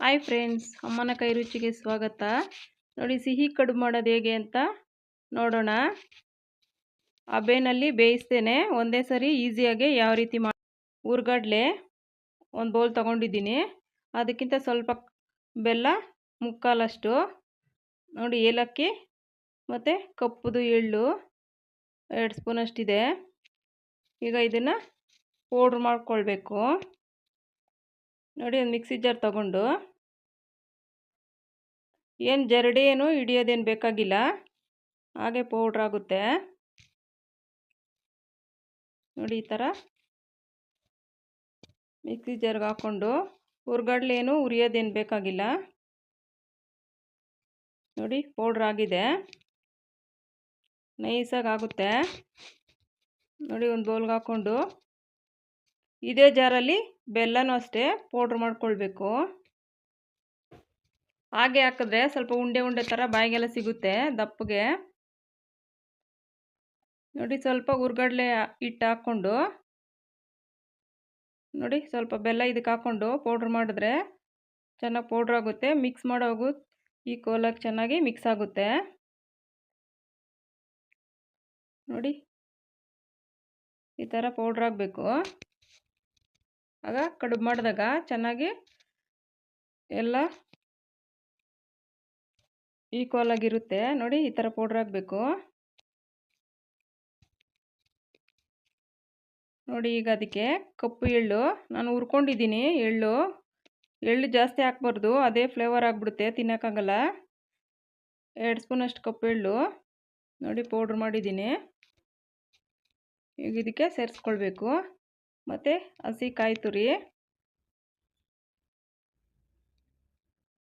Hi friends ಅಮ್ಮನ ಕೈ ರುಚಿಗೆ ಸ್ವಾಗತ. ನೋಡಿ, ಸಿಹಿ ಕಡುಬು ಮಾಡೋದು ಹೇಗೆ ಅಂತ ನೋಡೋಣ. ಹಬೆನಲ್ಲಿ ಬೇಯಿಸ್ತೇನೆ. ಒಂದೇ ಸರಿ ಈಸಿಯಾಗಿ ಯಾವ ರೀತಿ ಮಾಡಿ ಊರ್ಗಡ್ಲೆ ಒಂದು ಬೌಲ್ ತೊಗೊಂಡಿದ್ದೀನಿ. ಅದಕ್ಕಿಂತ ಸ್ವಲ್ಪ ಬೆಲ್ಲ ಮುಕ್ಕಾಲಷ್ಟು. ನೋಡಿ, ಏಲಕ್ಕಿ ಮತ್ತು ಕಪ್ಪುದು ಎಳ್ಳು ಎರಡು ಸ್ಪೂನಷ್ಟಿದೆ ಈಗ ಇದನ್ನು ಪೌಡ್ರ್ ಮಾಡ್ಕೊಳ್ಬೇಕು. ನೋಡಿ ಒಂದು ಮಿಕ್ಸಿ ಜಾರ್ ತಗೊಂಡು. ಏನು ಜರಡಿ ಏನು ಹಿಡಿಯೋದೇನು ಬೇಕಾಗಿಲ್ಲ. ಹಾಗೆ ಪೌಡ್ರ್ ಆಗುತ್ತೆ. ನೋಡಿ ಈ ಥರ ಮಿಕ್ಸಿ ಜಾರ್ಗೆ ಹಾಕ್ಕೊಂಡು ಹುರ್ಗಡ್ಲೇನು ಉರಿಯೋದೇನು ಬೇಕಾಗಿಲ್ಲ. ನೋಡಿ ಪೌಡ್ರ್ ಆಗಿದೆ. ನೈಸಾಗಿ ಆಗುತ್ತೆ. ನೋಡಿ ಒಂದು ಬೌಲ್ಗೆ ಹಾಕ್ಕೊಂಡು ಇದೇ ಜಾರಲ್ಲಿ ಬೆಲ್ಲನೂ ಅಷ್ಟೇ ಪೌಡ್ರ್ ಮಾಡ್ಕೊಳ್ಬೇಕು. ಹಾಗೆ ಹಾಕಿದ್ರೆ ಸ್ವಲ್ಪ ಉಂಡೆ ಉಂಡೆ ಥರ ಬಾಯಿಗೆಲ್ಲ ಸಿಗುತ್ತೆ ದಪ್ಪಗೆ. ನೋಡಿ ಸ್ವಲ್ಪ ಹುರ್ಗಡ್ಲೆ ಹಿಟ್ಟು ಹಾಕ್ಕೊಂಡು. ನೋಡಿ ಸ್ವಲ್ಪ ಬೆಲ್ಲ ಇದಕ್ಕೆ ಹಾಕ್ಕೊಂಡು ಪೌಡ್ರ್ ಮಾಡಿದ್ರೆ ಚೆನ್ನಾಗಿ ಪೌಡ್ರ್ ಆಗುತ್ತೆ. ಮಿಕ್ಸ್ ಮಾಡೋಗು ಈ ಕೋಲಕ್ಕೆ ಚೆನ್ನಾಗಿ ಮಿಕ್ಸ್ ಆಗುತ್ತೆ. ನೋಡಿ ಈ ಥರ ಪೌಡ್ರ್ ಆಗಬೇಕು ಆಗ ಕಡುಬು ಮಾಡಿದಾಗ ಚೆನ್ನಾಗಿ ಎಲ್ಲ ಈಕ್ವಲ್ ಆಗಿರುತ್ತೆ. ನೋಡಿ, ಈ ಥರ ಪೌಡ್ರ್ ಆಗಬೇಕು ನೋಡಿ, ಈಗ ಅದಕ್ಕೆ ಕಪ್ಪು ಎಳ್ಳು. ನಾನು ಹುರ್ಕೊಂಡಿದ್ದೀನಿ ಎಳ್ಳು. ಎಳ್ಳು ಜಾಸ್ತಿ ಹಾಕ್ಬಾರ್ದು. ಅದೇ ಫ್ಲೇವರ್ ಆಗಿಬಿಡುತ್ತೆ ತಿನ್ನೋಕ್ಕಾಗಲ್ಲ ಎರಡು ಸ್ಪೂನಷ್ಟು ಕಪ್ಪು ಎಳ್ಳು. ನೋಡಿ ಪೌಡ್ರ್ ಮಾಡಿದ್ದೀನಿ. ಈಗ ಇದಕ್ಕೆ ಸೇರಿಸ್ಕೊಳ್ಬೇಕು. ಮತ್ತು ಹಸಿ ಕಾಯಿ ತುರಿ.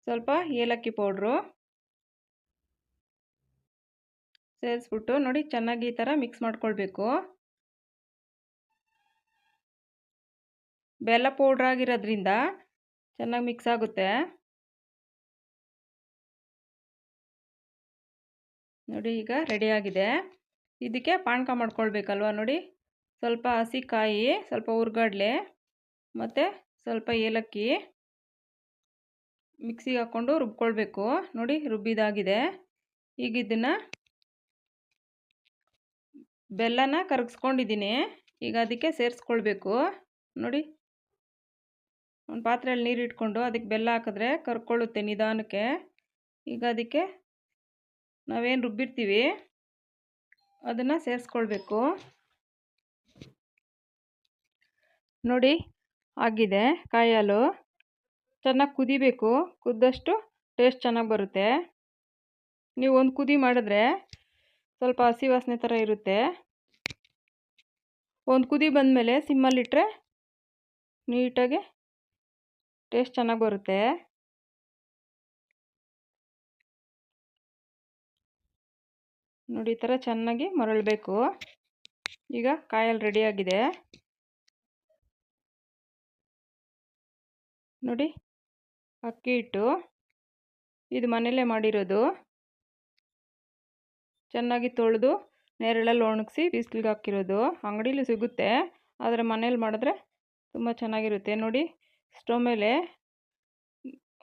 ಸ್ವಲ್ಪ ಏಲಕ್ಕಿ ಪೌಡ್ರು. ಸೇರಿಸ್ಬಿಟ್ಟು ನೋಡಿ ಚೆನ್ನಾಗಿ ಈ ಥರ ಮಿಕ್ಸ್ ಮಾಡ್ಕೊಳ್ಬೇಕು. ಬೆಲ್ಲ ಪೌಡ್ರ್ ಆಗಿರೋದ್ರಿಂದ ಚೆನ್ನಾಗಿ ಮಿಕ್ಸ್ ಆಗುತ್ತೆ. ನೋಡಿ ಈಗ ರೆಡಿಯಾಗಿದೆ ಇದಕ್ಕೆ ಪಾನಕ ಮಾಡ್ಕೊಳ್ಬೇಕಲ್ವ ನೋಡಿ. ಸ್ವಲ್ಪ ಹಸಿ ಕಾಯಿ ಸ್ವಲ್ಪ ಹುರ್ಗಡ್ಲೆ ಮತ್ತು ಸ್ವಲ್ಪ ಏಲಕ್ಕಿ ಮಿಕ್ಸಿಗೆ ಹಾಕ್ಕೊಂಡು ರುಬ್ಕೊಳ್ಬೇಕು. ನೋಡಿ ರುಬ್ಬಿದಾಗಿದೆ. ಈಗ ಇದನ್ನು ಬೆಲ್ಲನ ಕರಗಿಸ್ಕೊಂಡಿದ್ದೀನಿ. ಈಗ ಅದಕ್ಕೆ ಸೇರಿಸ್ಕೊಳ್ಬೇಕು. ನೋಡಿ ಒಂದು ಪಾತ್ರೆಯಲ್ಲಿ ನೀರು ಇಟ್ಕೊಂಡು ಅದಕ್ಕೆ ಬೆಲ್ಲ ಹಾಕಿದ್ರೆ ಕರ್ಕೊಳ್ಳುತ್ತೆ ನಿಧಾನಕ್ಕೆ. ಈಗ ಅದಕ್ಕೆ ನಾವೇನು ರುಬ್ಬಿರ್ತೀವಿ, ಅದನ್ನು ಸೇರಿಸ್ಕೊಳ್ಬೇಕು. ನೋಡಿ, ಆಗಿದೆ. ಕಾಯಿ ಹಾಲು ಚೆನ್ನಾಗಿ ಕುದಿಬೇಕು. ಕುದ್ದಷ್ಟು ಟೇಸ್ಟ್ ಚೆನ್ನಾಗಿ ಬರುತ್ತೆ. ನೀವು ಒಂದು ಕುದಿ ಮಾಡಿದ್ರೆ ಸ್ವಲ್ಪ ಹಸಿ ವಾಸನೆ ಥರ ಇರುತ್ತೆ. ಒಂದು ಕುದಿ ಬಂದಮೇಲೆ ಸಿಮ್ಮಲ್ಲಿಟ್ಟರೆ ನೀಟಾಗಿ ಟೇಸ್ಟ್ ಚೆನ್ನಾಗಿ ಬರುತ್ತೆ. ನೋಡಿ, ಈ ಥರ ಚೆನ್ನಾಗಿ ಮರಳಬೇಕು. ಈಗ ಕಾಯಲ್ಲಿ ರೆಡಿಯಾಗಿದೆ ನೋಡಿ, ಅಕ್ಕಿ ಹಿಟ್ಟು. ಇದು ಮನೆಯಲ್ಲೇ ಮಾಡಿರೋದು. ಚೆನ್ನಾಗಿ ತೊಳೆದು ನೇರಳೆಲ್ಲ ಒಣಗಿಸಿ ಬಿಸಿಲಿಗೆ ಹಾಕಿರೋದು. ಅಂಗಡೀಲಿ ಸಿಗುತ್ತೆ. ಆದರೆ ಮನೇಲಿ ಮಾಡಿದ್ರೆ ತುಂಬ ಚೆನ್ನಾಗಿರುತ್ತೆ. ನೋಡಿ, ಸ್ಟವ್ ಮೇಲೆ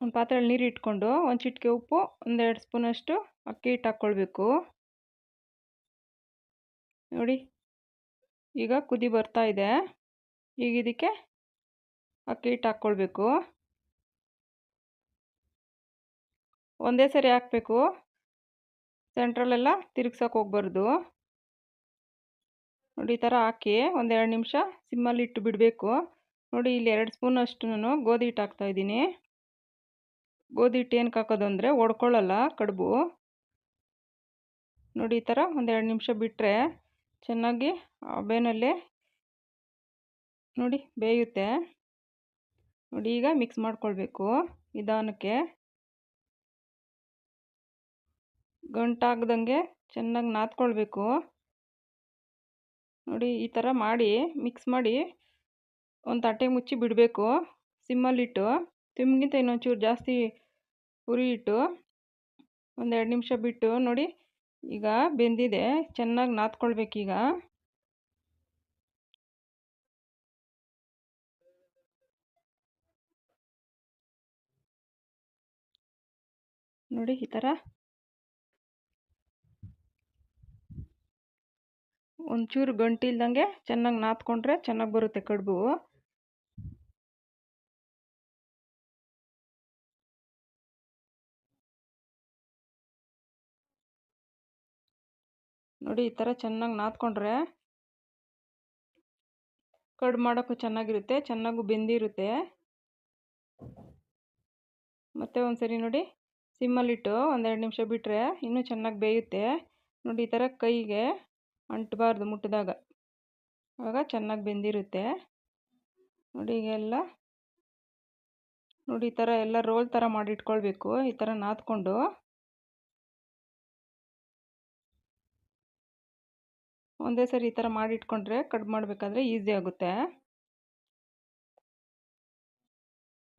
ಒಂದು ಪಾತ್ರೆಯಲ್ಲಿ ನೀರು ಇಟ್ಕೊಂಡು ಒಂದು ಚಿಟಿಕೆ ಉಪ್ಪು, ಒಂದೆರಡು ಸ್ಪೂನಷ್ಟು ಅಕ್ಕಿ ಹಿಟ್ಟು ಹಾಕ್ಕೊಳ್ಬೇಕು. ನೋಡಿ, ಈಗ ಕುದಿ ಬರ್ತಾ ಇದೆ. ಈಗ ಇದಕ್ಕೆ ಅಕ್ಕಿ ಹಿಟ್ಟು ಹಾಕ್ಕೊಳ್ಬೇಕು. ಒಂದೇ ಸರಿ ಹಾಕಬೇಕು. ಸೆಂಟ್ರಲ್ಲೆಲ್ಲ ತಿರುಗ್ಸೋಕೆ ಹೋಗ್ಬಾರ್ದು. ನೋಡಿ ಈ ಥರ ಹಾಕಿ ಒಂದೆರಡು ನಿಮಿಷ ಸಿಮ್ಮಲ್ಲಿ ಇಟ್ಟು ಬಿಡಬೇಕು. ನೋಡಿ ಇಲ್ಲಿ ಎರಡು ಸ್ಪೂನಷ್ಟು ನಾನು ಗೋಧಿ ಹಿಟ್ಟು ಹಾಕ್ತಾಯಿದ್ದೀನಿ ಗೋಧಿ ಹಿಟ್ಟು ಏನಕ್ಕೆ ಹಾಕೋದು ಅಂದರೆ ಒಡ್ಕೊಳ್ಳಲ್ಲ ಕಡುಬು. ನೋಡಿ ಈ ಥರ ಒಂದೆರಡು ನಿಮಿಷ ಬಿಟ್ಟರೆ ಚೆನ್ನಾಗಿ ಬೇನಲ್ಲೇ ನೋಡಿ ಬೇಯುತ್ತೆ. ನೋಡಿ ಈಗ ಮಿಕ್ಸ್ ಮಾಡ್ಕೊಳ್ಬೇಕು. ನಿಧಾನಕ್ಕೆ. ಗಂಟಾಗ್ದಂಗೆ ಚೆನ್ನಾಗಿ ನಾದ್ಕೊಳ್ಬೇಕು ನೋಡಿ, ಈ ಥರ ಮಾಡಿ ಮಿಕ್ಸ್ ಮಾಡಿ ಒಂದು ತಟ್ಟೆ ಮುಚ್ಚಿ ಬಿಡಬೇಕು. ಸಿಮ್ಮಲ್ಲಿಟ್ಟು ತಿಮ್ಗಿಂತ ಇನ್ನೊಂಚೂರು ಜಾಸ್ತಿ ಉರಿ ಇಟ್ಟು ಒಂದೆರಡು ನಿಮಿಷ ಬಿಟ್ಟು ನೋಡಿ, ಈಗ ಬೆಂದಿದೆ. ಚೆನ್ನಾಗಿ ನಾದ್ಕೊಳ್ಬೇಕೀಗ ನೋಡಿ, ಈ ಥರ ಒಂಚೂರು ಗಂಟಿಲ್ದಂಗೆ ಚೆನ್ನಾಗಿ ನಾದ್ಕೊಂಡ್ರೆ ಚೆನ್ನಾಗಿ ಬರುತ್ತೆ ಕಡುಬು. ನೋಡಿ, ಈ ಥರ ಚೆನ್ನಾಗಿ ನಾದ್ಕೊಂಡ್ರೆ ಕಡುಬು ಮಾಡೋಕ್ಕೂ ಚೆನ್ನಾಗಿರುತ್ತೆ, ಚೆನ್ನಾಗೂ ಬೆಂದಿರುತ್ತೆ. ಮತ್ತೆ ಒಂದ್ಸರಿ ನೋಡಿ, ಸಿಮ್ಮಲ್ಲಿಟ್ಟು ಒಂದೆರಡು ನಿಮಿಷ ಬಿಟ್ಟರೆ ಇನ್ನೂ ಚೆನ್ನಾಗಿ ಬೇಯುತ್ತೆ. ನೋಡಿ, ಈ ಥರ ಕೈಗೆ ಅಂಟಬಾರ್ದು ಮುಟ್ಟಿದಾಗ. ಆವಾಗ ಚೆನ್ನಾಗಿ ಬೆಂದಿರುತ್ತೆ. ನೋಡಿ ಈಗೆಲ್ಲ. ನೋಡಿ ಈ ಥರ ಎಲ್ಲ ರೋಲ್ ಥರ ಮಾಡಿಟ್ಕೊಳ್ಬೇಕು. ಈ ಥರ ನಾದ್ಕೊಂಡು. ಒಂದೇ ಸರಿ ಈ ಥರ ಮಾಡಿಟ್ಕೊಂಡ್ರೆ ಕಟ್ ಮಾಡಬೇಕಾದ್ರೆ ಈಸಿ ಆಗುತ್ತೆ.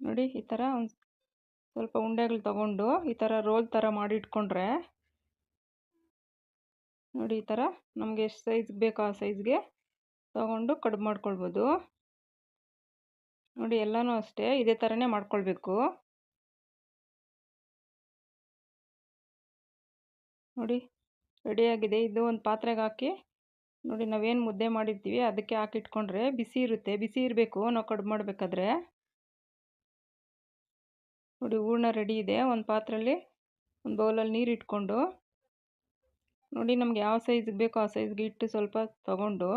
ನೋಡಿ ಈ ಥರ ಒಂದು ಸ್ವಲ್ಪ ಉಂಡೆಗಳು ತಗೊಂಡು ಈ ಥರ ರೋಲ್ ಥರ ಮಾಡಿ ಇಟ್ಕೊಂಡ್ರೆ ನೋಡಿ ಈ ಥರ ನಮಗೆ ಎಷ್ಟು ಸೈಜ್ ಬೇಕೋ ಆ ಸೈಜ್ಗೆ ತಗೊಂಡು ಕಡ್ ಮಾಡ್ಕೊಳ್ಬೋದು. ನೋಡಿ ಎಲ್ಲನೂ ಅಷ್ಟೇ ಇದೇ ಥರನೇ ಮಾಡ್ಕೊಳ್ಬೇಕು. ನೋಡಿ ರೆಡಿಯಾಗಿದೆ ಇದು ಒಂದು ಪಾತ್ರೆಗೆ ಹಾಕಿ ನೋಡಿ ನಾವೇನು ಮುದ್ದೆ ಮಾಡಿರ್ತೀವಿ ಅದಕ್ಕೆ ಹಾಕಿಟ್ಕೊಂಡ್ರೆ ಬಿಸಿ ಇರುತ್ತೆ. ಬಿಸಿ ಇರಬೇಕು ನಾವು ಕಡ್ ಮಾಡಬೇಕಾದ್ರೆ. ನೋಡಿ ಹೂರ್ಣ ರೆಡಿ ಇದೆ. ಒಂದು ಪಾತ್ರೆಯಲ್ಲಿ ಒಂದು ಬೌಲಲ್ಲಿ ನೀರು ಇಟ್ಕೊಂಡು ನೋಡಿ ನಮ್ಗೆ ಯಾವ ಸೈಜ್ಗೆ ಬೇಕೋ ಆ ಸೈಜ್ಗೆ ಇಟ್ಟು ಸ್ವಲ್ಪ ತಗೊಂಡು,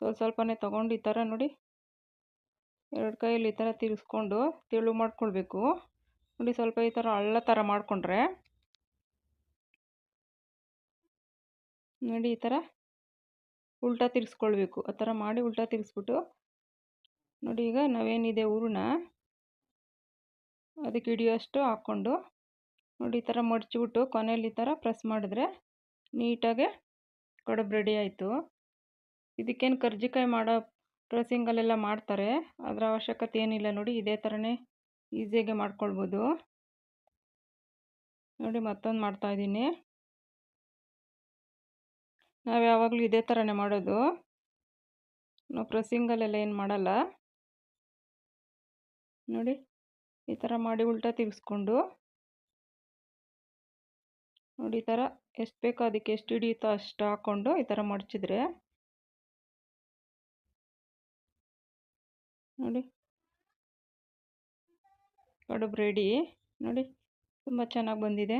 ಸ್ವಲ್ಪ ಸ್ವಲ್ಪನೇ ತಗೊಂಡು ಈ ಥರ ನೋಡಿ, ಎರಡು ಕೈಯಲ್ಲಿ ಈ ಥರ ತಿರ್ಸ್ಕೊಂಡು ತೆಳು ಮಾಡ್ಕೊಳ್ಬೇಕು. ನೋಡಿ ಸ್ವಲ್ಪ ಈ ಥರ ಹಳ್ಳ ಥರ ಮಾಡಿಕೊಂಡ್ರೆ, ನೋಡಿ ಈ ಥರ ಉಲ್ಟಾ ತಿರ್ಸ್ಕೊಳ್ಬೇಕು. ಆ ಥರ ಮಾಡಿ ಉಲ್ಟಾ ತಿರ್ಸ್ಬಿಟ್ಟು, ನೋಡಿ ಈಗ ನಾವೇನಿದೆ ಊರನ್ನ ಅದಕ್ಕೆ ಹಿಡಿಯೋಷ್ಟು ಹಾಕ್ಕೊಂಡು ನೋಡಿ, ಈ ಥರ ಮಡಚಿಬಿಟ್ಟು ಕೊನೆಯಲ್ಲಿ ಈ ಥರ ಪ್ರೆಸ್ ಮಾಡಿದ್ರೆ ನೀಟಾಗೆ ಕಡುಬು ರೆಡಿ ಆಯಿತು. ಇದಕ್ಕೇನು ಕರ್ಜಿಕಾಯಿ ಮಾಡೋ ಪ್ರೆಸ್ಸಿಂಗಲ್ಲೆಲ್ಲ ಮಾಡ್ತಾರೆ. ಅದರ ಅವಶ್ಯಕತೆ ಏನಿಲ್ಲ ನೋಡಿ, ಇದೇ ಥರನೇ ಈಸಿಯಾಗಿ ಮಾಡ್ಕೊಳ್ಬೋದು. ನೋಡಿ, ಮತ್ತೊಂದು ಮಾಡ್ತಾಯಿದ್ದೀನಿ ನಾವು ಯಾವಾಗಲೂ ಇದೇ ಥರನೇ ಮಾಡೋದು. ನಾವು ಪ್ರೆಸ್ಸಿಂಗಲ್ಲೆಲ್ಲ ಏನು ಮಾಡಲ್ಲ. ನೋಡಿ, ಈ ಥರ ಮಾಡಿ ಉಲ್ಟಾ ತಿರ್ಗಿಸ್ಕೊಂಡು ನೋಡಿ, ಈ ಥರ ಎಷ್ಟು ಬೇಕೋ? ಅದಕ್ಕೆ ಎಷ್ಟು ಹಿಡಿಯುತ್ತೋ ಅಷ್ಟು ಹಾಕ್ಕೊಂಡು ಈ ಥರ ಮಡಚಿದ್ರೆ. ನೋಡಿ. ಕಡುಬು ರೆಡಿ ನೋಡಿ, ತುಂಬ ಚೆನ್ನಾಗಿ ಬಂದಿದೆ.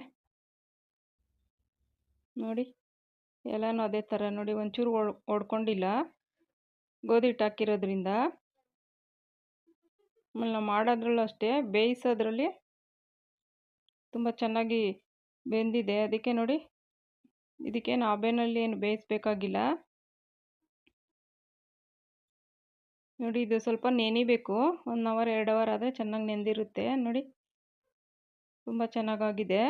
ನೋಡಿ, ಎಲ್ಲನೂ ಅದೇ ಥರ ನೋಡಿ, ಒಂಚೂರು ಒಡ್ಕೊಂಡಿಲ್ಲ. ಗೋಧಿ ಹಿಟ್ಟು ಹಾಕಿರೋದ್ರಿಂದ. ಆಮೇಲೆ ನಾವು ಮಾಡೋದ್ರಲ್ಲೂ ಅಷ್ಟೇ, ಬೇಯಿಸೋದ್ರಲ್ಲಿ ತುಂಬ ಚೆನ್ನಾಗಿ ಬೆಂದಿದೆ. ಅದಕ್ಕೆ ನೋಡಿ, ಇದಕ್ಕೆ ನಾಬೆನಲ್ಲಿ ಏನು ಬೇಯಿಸ್ಬೇಕಾಗಿಲ್ಲ. ನೋಡಿ, ಇದು ಸ್ವಲ್ಪ ನೆನಿಬೇಕು. ಒನ್ ಅವರ್, ಎರಡು ಅವರ್ ಆದರೆ ಚೆನ್ನಾಗಿ ನೆಂದಿರುತ್ತೆ. ನೋಡಿ, ತುಂಬ ಚೆನ್ನಾಗಾಗಿದೆ.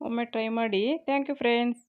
ಒಮ್ಮೆ ಟ್ರೈ ಮಾಡಿ. Thank you, friends.